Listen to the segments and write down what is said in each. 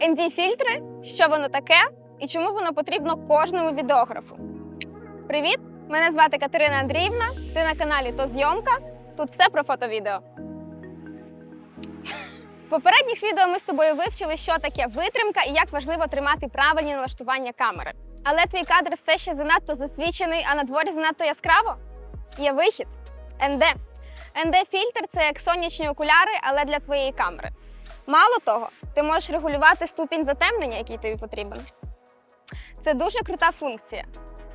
ND-фільтри, що воно таке і чому воно потрібно кожному відеографу. Привіт! Мене звати Катерина Андріївна. Ти на каналі То Зйомка. Тут все про фото-відео. В попередніх відео ми з тобою вивчили, що таке витримка і як важливо тримати правильні налаштування камери. Але твій кадр все ще занадто засвічений, а на дворі занадто яскраво. Є вихід НД. НД-фільтр це як сонячні окуляри, але для твоєї камери. Мало того, ти можеш регулювати ступінь затемнення, який тобі потрібен. Це дуже крута функція.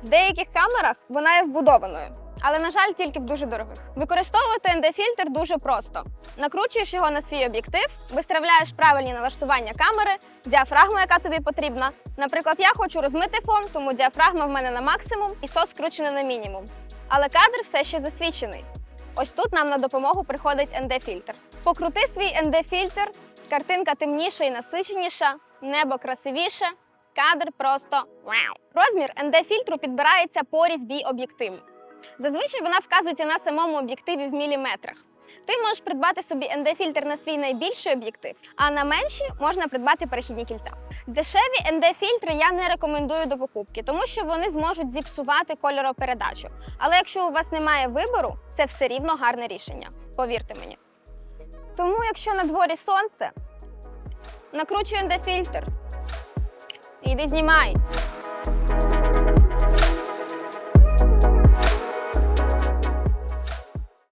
В деяких камерах вона є вбудованою, але, на жаль, тільки в дуже дорогих. Використовувати ND-фільтр дуже просто. Накручуєш його на свій об'єктив, виставляєш правильні налаштування камери, діафрагму, яка тобі потрібна. Наприклад, я хочу розмити фон, тому діафрагма в мене на максимум і сос скручений на мінімум. Але кадр все ще засвічений. Ось тут нам на допомогу приходить ND-фільтр. Покрути свій ND-фільтр, картинка темніша і насиченіша, небо красивіше, кадр просто вау. Розмір ND-фільтру підбирається по різьбі об'єктиву. Зазвичай вона вказується на самому об'єктиві в міліметрах. Ти можеш придбати собі ND-фільтр на свій найбільший об'єктив, а на менші можна придбати перехідні кільця. Дешеві ND-фільтри я не рекомендую до покупки, тому що вони зможуть зіпсувати кольоропередачу. Але якщо у вас немає вибору, це все рівно гарне рішення. Повірте мені. Тому, якщо на дворі сонце, накручуй ND-фільтр. І йди знімай.